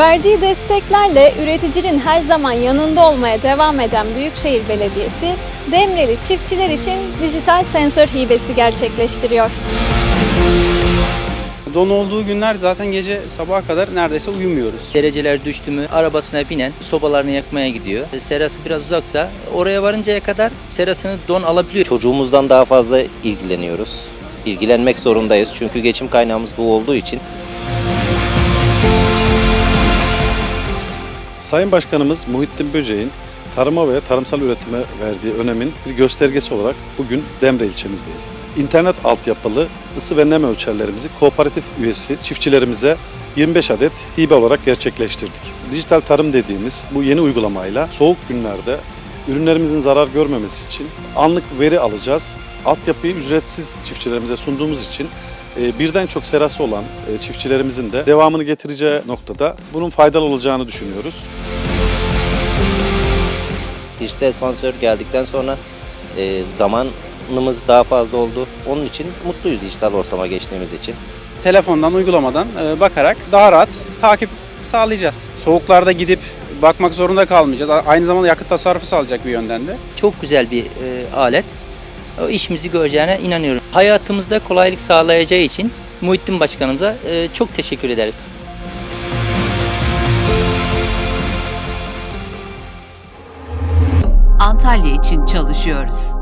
Verdiği desteklerle üreticinin her zaman yanında olmaya devam eden Büyükşehir Belediyesi, Demreli çiftçiler için dijital sensör hibesi gerçekleştiriyor. Don olduğu günler zaten gece sabaha kadar neredeyse uyumuyoruz. Dereceler düştü mü arabasına binen sobalarını yakmaya gidiyor. Serası biraz uzaksa oraya varıncaya kadar serasını don alabiliyor. Çocuğumuzdan daha fazla ilgileniyoruz. İlgilenmek zorundayız çünkü geçim kaynağımız bu olduğu için. Sayın Başkanımız Muhittin Böceğin tarıma ve tarımsal üretime verdiği önemin bir göstergesi olarak bugün Demre ilçemizdeyiz. İnternet altyapılı ısı ve nem ölçerlerimizi kooperatif üyesi çiftçilerimize 25 adet hibe olarak gerçekleştirdik. Dijital tarım dediğimiz bu yeni uygulamayla soğuk günlerde ürünlerimizin zarar görmemesi için anlık veri alacağız. Altyapıyı ücretsiz çiftçilerimize sunduğumuz için birden çok serası olan e, çiftçilerimizin de devamını getireceği noktada bunun faydalı olacağını düşünüyoruz. Dijital sensör geldikten sonra e, zamanımız daha fazla oldu. Onun için mutluyuz dijital ortama geçtiğimiz için. Telefondan, uygulamadan e, bakarak daha rahat takip sağlayacağız. Soğuklarda gidip bakmak zorunda kalmayacağız. Aynı zamanda yakıt tasarrufu sağlayacak bir yönden de. Çok güzel bir e, alet. O işimizi göreceğine inanıyorum. Hayatımızda kolaylık sağlayacağı için Muhittin Başkanımıza e, çok teşekkür ederiz. Antalya için çalışıyoruz.